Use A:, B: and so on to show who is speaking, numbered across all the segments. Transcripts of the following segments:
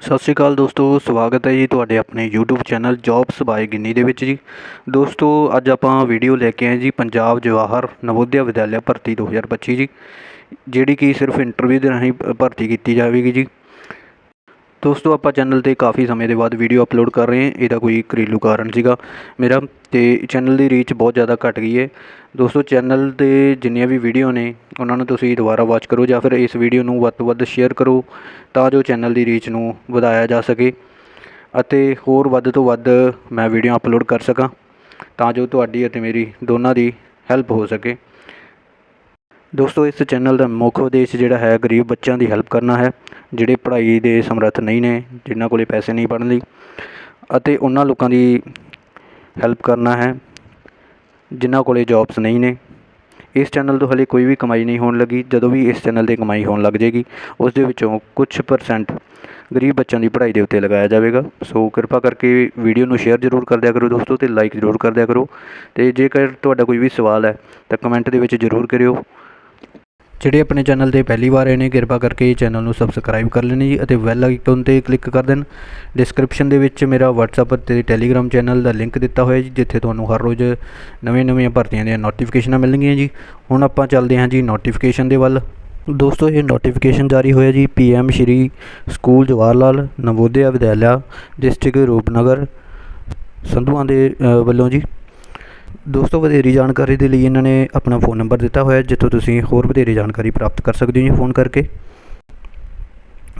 A: ਸਤਿ ਸ਼੍ਰੀ ਅਕਾਲ ਦੋਸਤੋ, ਸਵਾਗਤ ਹੈ ਜੀ ਤੁਹਾਡੇ ਆਪਣੇ YouTube channel jobs by Ginni ਦੇ ਵਿੱਚ ਜੀ। ਦੋਸਤੋ, ਅੱਜ ਆਪਾਂ ਵੀਡੀਓ ਲੈ ਕੇ ਆਏ ਜੀ ਪੰਜਾਬ ਜਵਾਹਰ ਨਵੋਦਿਆ ਵਿਦਿਆਲਿਆ ਭਰਤੀ 2025 ਜੀ, ਜਿਹੜੀ ਕਿ ਸਿਰਫ ਇੰਟਰਵਿਊ ਦੇ ਰਾਹੀਂ ਭਰਤੀ ਕੀਤੀ ਜਾਵੇਗੀ ਜੀ। ਦੋਸਤੋ, ਆਪਾਂ ਚੈਨਲ ਤੇ ਕਾਫੀ ਸਮੇਂ ਦੇ ਬਾਅਦ ਵੀਡੀਓ ਅਪਲੋਡ ਕਰ ਰਹੇ ਹਾਂ। ਇਹਦਾ ਕੋਈ ਘਰੇਲੂ ਕਾਰਨ ਸੀਗਾ ਮੇਰਾ ਤੇ ਚੈਨਲ ਦੀ ਰੀਚ ਬਹੁਤ ਜ਼ਿਆਦਾ ਘਟ ਗਈ ਹੈ। ਦੋਸਤੋ ਚੈਨਲ ਤੇ ਜਿੰਨੀਆਂ ਵੀ ਵੀਡੀਓ ਨੇ, ਉਹਨਾਂ ਨੂੰ ਤੁਸੀਂ ਦੁਬਾਰਾ ਵਾਚ ਕਰੋ ਜਾਂ ਫਿਰ ਇਸ ਵੀਡੀਓ ਨੂੰ ਵੱਧ ਤੋਂ ਵੱਧ ਸ਼ੇਅਰ ਕਰੋ ਤਾਂ ਜੋ ਚੈਨਲ ਦੀ ਰੀਚ ਨੂੰ ਵਧਾਇਆ ਜਾ ਸਕੇ ਅਤੇ ਹੋਰ ਵੱਧ ਤੋਂ ਵੱਧ ਮੈਂ ਵੀਡੀਓ ਅਪਲੋਡ ਕਰ ਸਕਾਂ ਤਾਂ ਜੋ ਤੁਹਾਡੀ ਅਤੇ ਮੇਰੀ ਦੋਨਾਂ ਦੀ ਹੈਲਪ ਹੋ ਸਕੇ। ਦੋਸਤੋ, ਇਸ ਚੈਨਲ ਦਾ ਮੁੱਖ ਉਦੇਸ਼ ਜਿਹੜਾ ਹੈ ਗਰੀਬ ਬੱਚਿਆਂ ਦੀ ਹੈਲਪ ਕਰਨਾ ਹੈ, ਜਿਹੜੇ ਪੜ੍ਹਾਈ ਦੇ ਸਮਰੱਥ ਨਹੀਂ ਨੇ, ਜਿਨ੍ਹਾਂ ਕੋਲੇ ਪੈਸੇ ਨਹੀਂ ਪੜ੍ਹਨ ਲਈ ਅਤੇ ਉਹਨਾਂ ਲੋਕਾਂ ਦੀ ਹੈਲਪ ਕਰਨਾ ਹੈ, ਜਿਨ੍ਹਾਂ ਕੋਲੇ ਜੌਬਸ ਨਹੀਂ ਨੇ। ਇਸ ਚੈਨਲ ਤੋਂ ਹਲੇ ਕੋਈ ਵੀ ਕਮਾਈ ਨਹੀਂ ਹੋਣ ਲੱਗੀ। ਜਦੋਂ ਵੀ ਇਸ ਚੈਨਲ ਤੇ ਕਮਾਈ ਹੋਣ ਲੱਗ ਜੇਗੀ ਉਸ ਦੇ ਵਿੱਚੋਂ ਕੁਝ ਪਰਸੈਂਟ ਗਰੀਬ ਬੱਚਿਆਂ ਦੀ ਪੜ੍ਹਾਈ ਦੇ ਉੱਤੇ ਲਗਾਇਆ ਜਾਵੇਗਾ। ਸੋ ਕਿਰਪਾ ਕਰਕੇ ਵੀਡੀਓ ਨੂੰ ਸ਼ੇਅਰ ਜ਼ਰੂਰ ਕਰ ਦਿਆ ਕਰੋ ਦੋਸਤੋ ਤੇ ਲਾਈਕ ਜ਼ਰੂਰ ਕਰ ਦਿਆ ਕਰੋ। ਤੇ ਜੇਕਰ ਤੁਹਾਡਾ ਕੋਈ ਵੀ ਸਵਾਲ ਹੈ, ਤਾਂ ਕਮੈਂਟ ਦੇ ਵਿੱਚ ਜ਼ਰੂਰ ਕਰਿਓ। ਜਿਹੜੇ ਆਪਣੇ ਚੈਨਲ ਤੇ ਪਹਿਲੀ ਵਾਰ ਆਏ ਨੇ, ਕਿਰਪਾ ਕਰਕੇ ਚੈਨਲ ਨੂੰ ਸਬਸਕ੍ਰਾਈਬ ਕਰ ਲੈਣ ਜੀ ਅਤੇ ਬੈਲ ਆਈਕਨ ਤੇ ਕਲਿੱਕ ਕਰ ਦੇਣ। ਡਿਸਕ੍ਰਿਪਸ਼ਨ ਦੇ ਵਿੱਚ ਮੇਰਾ WhatsApp ਅਤੇ Telegram ਚੈਨਲ ਦਾ ਲਿੰਕ ਦਿੱਤਾ ਹੋਇਆ ਜੀ, ਜਿੱਥੇ ਤੁਹਾਨੂੰ ਹਰ ਰੋਜ਼ ਨਵੀਆਂ-ਨਵੀਆਂ ਭਰਤੀਆਂ ਦੀਆਂ ਨੋਟੀਫਿਕੇਸ਼ਨਾਂ ਮਿਲਣਗੀਆਂ ਜੀ। ਹੁਣ ਆਪਾਂ ਚੱਲਦੇ ਹਾਂ ਜੀ ਨੋਟੀਫਿਕੇਸ਼ਨ ਦੇ ਵੱਲ। ਦੋਸਤੋ, ਇਹ ਨੋਟੀਫਿਕੇਸ਼ਨ ਜਾਰੀ ਹੋਇਆ ਜੀ PM Shri school Jawahar Lal Navodaya Vidyalaya district Rupnagar. Sandhuan ਦੇ ਵੱਲੋਂ ਜੀ ਦੋਸਤੋ, ਵਧੇਰੀ ਜਾਣਕਾਰੀ ਦੇ ਲਈ ਇਹਨਾਂ ਨੇ ਆਪਣਾ ਫੋਨ ਨੰਬਰ ਦਿੱਤਾ ਹੋਇਆ, ਜਿੱਥੋਂ ਤੁਸੀਂ ਹੋਰ ਵਧੇਰੀ ਜਾਣਕਾਰੀ ਪ੍ਰਾਪਤ ਕਰ ਸਕਦੇ ਹੋ ਜੀ ਫੋਨ ਕਰਕੇ।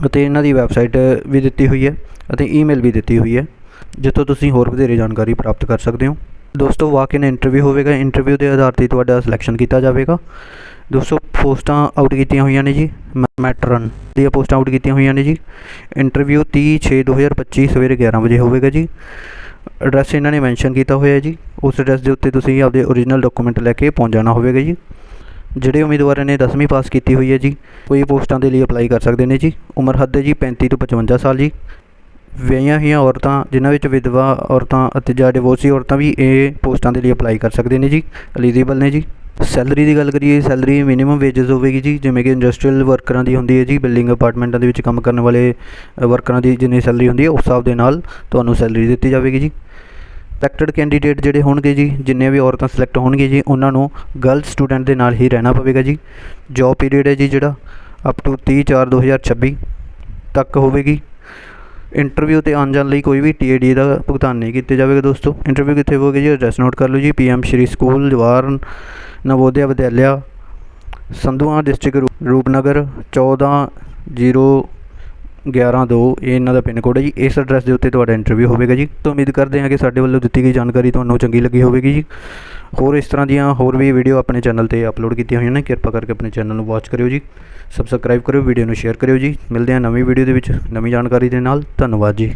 A: ਅਤੇ ਇਹਨਾਂ ਦੀ ਵੈਬਸਾਈਟ ਵੀ ਦਿੱਤੀ ਹੋਈ ਹੈ ਅਤੇ ਈਮੇਲ ਵੀ ਦਿੱਤੀ ਹੋਈ ਹੈ, ਜਿੱਥੋਂ ਤੁਸੀਂ ਹੋਰ ਵਧੇਰੇ ਜਾਣਕਾਰੀ ਪ੍ਰਾਪਤ ਕਰ ਸਕਦੇ ਹੋ। ਦੋਸਤੋ ਵਾਕ ਇਨ ਇੰਟਰਵਿਊ ਹੋਵੇਗਾ। ਇੰਟਰਵਿਊ ਦੇ ਆਧਾਰ ਤੇ ਤੁਹਾਡਾ ਸਿਲੈਕਸ਼ਨ ਕੀਤਾ ਜਾਵੇਗਾ। ਦੋਸਤੋ, ਪੋਸਟਾਂ ਆਊਟ ਕੀਤੀਆਂ ਹੋਈਆਂ ਨੇ ਜੀ। ਮੈਟਰਨ ਦੀਆਂ ਪੋਸਟਾਂ ਆਊਟ ਕੀਤੀਆਂ ਹੋਈਆਂ ਨੇ ਜੀ। ਇੰਟਰਵਿਊ 30 6 2025 ਸਵੇਰੇ 11 ਵਜੇ ਹੋਵੇਗਾ ਜੀ। ਐਡਰੈਸ ਇਹਨਾਂ ਨੇ ਮੈਂਸ਼ਨ ਕੀਤਾ ਹੋਇਆ ਜੀ। ਉਸ ਐਡਰੈਸ ਦੇ ਉੱਤੇ ਤੁਸੀਂ ਆਪਦੇ ਓਰੀਜਨਲ ਡਾਕੂਮੈਂਟ ਲੈ ਕੇ ਪਹੁੰਚ ਜਾਣਾ ਹੋਵੇਗਾ ਜੀ। ਜਿਹੜੇ ਉਮੀਦਵਾਰਾਂ ਨੇ 10ਵੀਂ ਪਾਸ ਕੀਤੀ ਹੋਈ ਹੈ ਜੀ, ਕੋਈ ਪੋਸਟਾਂ ਦੇ ਲਈ ਅਪਲਾਈ ਕਰ ਸਕਦੇ ਨੇ ਜੀ। ਉਮਰ ਹੱਦ ਹੈ ਜੀ 35 ਤੋਂ 55 ਸਾਲ ਜੀ। ਵਿਆਹੀਆਂ ਹੋਈਆਂ ਔਰਤਾਂ, ਜਿਨ੍ਹਾਂ ਵਿੱਚ ਵਿਧਵਾ ਔਰਤਾਂ ਅਤੇ ਜਾਂ ਡਿਵੋਰਸੀ ਔਰਤਾਂ ਵੀ ਇਹ ਪੋਸਟਾਂ ਦੇ ਲਈ ਅਪਲਾਈ ਕਰ ਸਕਦੇ ਨੇ ਜੀ। ਐਲੀਜੀਬਲ ਨੇ ਜੀ। ਸੈਲਰੀ ਦੀ ਗੱਲ ਕਰੀਏ ਸੈਲਰੀ ਮਿਨੀਮਮ ਵੇਜਸ ਹੋਵੇਗੀ ਜੀ। ਜਿਵੇਂ ਕਿ ਇੰਡਸਟਰੀਅਲ ਵਰਕਰਾਂ ਦੀ ਹੁੰਦੀ ਹੈ ਜੀ ਬਿਲਡਿੰਗ ਅਪਾਰਟਮੈਂਟਾਂ ਦੇ ਵਿੱਚ ਕੰਮ ਕਰਨ ਵਾਲੇ ਵਰਕਰਾਂ ਦੀ ਜਿੰਨੀ ਸੈਲਰੀ ਹੁੰਦੀ ਹੈ, ਉਸ ਹਿਸਾਬ ਦੇ ਨਾਲ ਤੁਹਾਨੂੰ ਸੈਲਰੀ ਦਿੱਤੀ ਜਾਵੇਗੀ ਜੀ। ਸਲੈਕਟਡ ਕੈਂਡੀਡੇਟ ਜਿਹੜੇ ਹੋਣਗੇ ਜੀ, ਜਿੰਨੇ ਵੀ ਔਰਤਾਂ ਸਿਲੈਕਟ ਹੋਣਗੇ ਜੀ, ਉਹਨਾਂ ਨੂੰ ਗਰਲ ਸਟੂਡੈਂਟ ਦੇ ਨਾਲ ਹੀ ਰਹਿਣਾ ਪਵੇਗਾ ਜੀ। ਜੋਬ ਪੀਰੀਅਡ ਹੈ ਜੀ ਜਿਹੜਾ ਅਪ ਟੂ 30 4 2026 ਤੱਕ ਹੋਵੇਗੀ। ਇੰਟਰਵਿਊ ਤੇ ਆਉਣ ਜਾਣ ਲਈ ਕੋਈ ਵੀ ਟੀਏਡੀ ਦਾ ਭੁਗਤਾਨ ਨਹੀਂ ਕੀਤਾ ਜਾਵੇਗਾ ਦੋਸਤੋ। ਇੰਟਰਵਿਊ ਕਿੱਥੇ ਹੋਵੇਗਾ ਜੀ? ਐਡਰੈਸ ਨੋਟ ਕਰ ਲਓ ਜੀ। PM Shri school Jawahar Navodaya Vidyalaya, Sandhuan district Rupnagar 14 0 11 2 ਇਹ ਇਹਨਾਂ ਦਾ ਪਿੰਨ ਕੋਡ ਹੈ ਜੀ। ਇਸ ਐਡਰੈਸ ਦੇ ਉੱਤੇ ਤੁਹਾਡਾ ਇੰਟਰਵਿਊ ਹੋਵੇਗਾ ਜੀ। ਤਾਂ ਉਮੀਦ ਕਰਦੇ ਹਾਂ ਕਿ ਸਾਡੇ ਵੱਲੋਂ ਦਿੱਤੀ ਗਈ ਜਾਣਕਾਰੀ ਤੁਹਾਨੂੰ ਚੰਗੀ ਲੱਗੀ ਹੋਵੇਗੀ ਜੀ। ਹੋਰ ਇਸ ਤਰ੍ਹਾਂ ਦੀਆਂ ਹੋਰ ਵੀ ਵੀਡੀਓ ਆਪਣੇ ਚੈਨਲ ਤੇ ਅਪਲੋਡ ਕੀਤੀਆਂ ਹੋਈਆਂ ਨੇ, ਕਿਰਪਾ ਕਰਕੇ ਆਪਣੇ ਚੈਨਲ ਨੂੰ ਵਾਚ ਕਰਿਓ ਜੀ। ਸਬਸਕ੍ਰਾਈਬ ਕਰਿਓ ਵੀਡੀਓ ਨੂੰ ਸ਼ੇਅਰ ਕਰਿਓ ਜੀ। ਮਿਲਦੇ ਹਾਂ ਨਵੀਂ ਵੀਡੀਓ ਦੇ ਵਿੱਚ ਨਵੀਂ ਜਾਣਕਾਰੀ ਦੇ ਨਾਲ। ਧੰਨਵਾਦ ਜੀ।